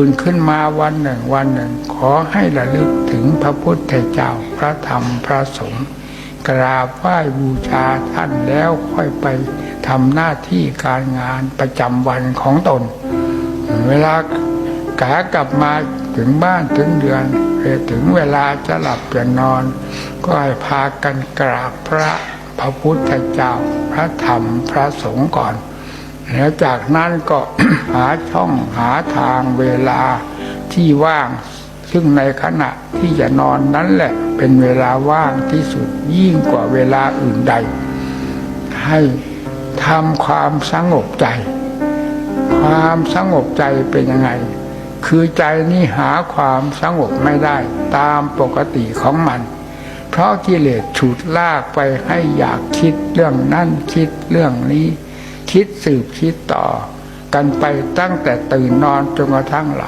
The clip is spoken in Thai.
ตื่นขึ้นมาวันหนึ่งวันหนึ่ง ขอให้ระลึกถึงพระพุทธเจ้าพระธรรมพระสงฆ์กราบไหว้บูชาท่านแล้วค่อยไปทำหน้าที่การงานประจำวันของตน เวลากากลับมาถึงบ้านถึงเดือนถึงเวลาจะหลับจะนอน ก็ให้พากันกราบพระพระพุทธเจ้าพระธรรมพระสงฆ์ก่อน แล้วจากนั้นก็หาช่องหาทางเวลาที่ว่าง ซึ่งในขณะที่จะนอนนั้นแหละ เป็นเวลาว่างที่สุดยิ่งกว่าเวลาอื่นใด ให้ทำความสงบใจ ความสงบใจเป็นยังไง คือใจนี่หาความสงบไม่ได้ ตามปกติของมันเพราะกิเลสฉุดลากไปให้อยากคิดเรื่องนั่นคิดเรื่องนี้ คิดสืบคิดต่อ กันไปตั้งแต่ตื่นนอนจนกระทั่งหลับ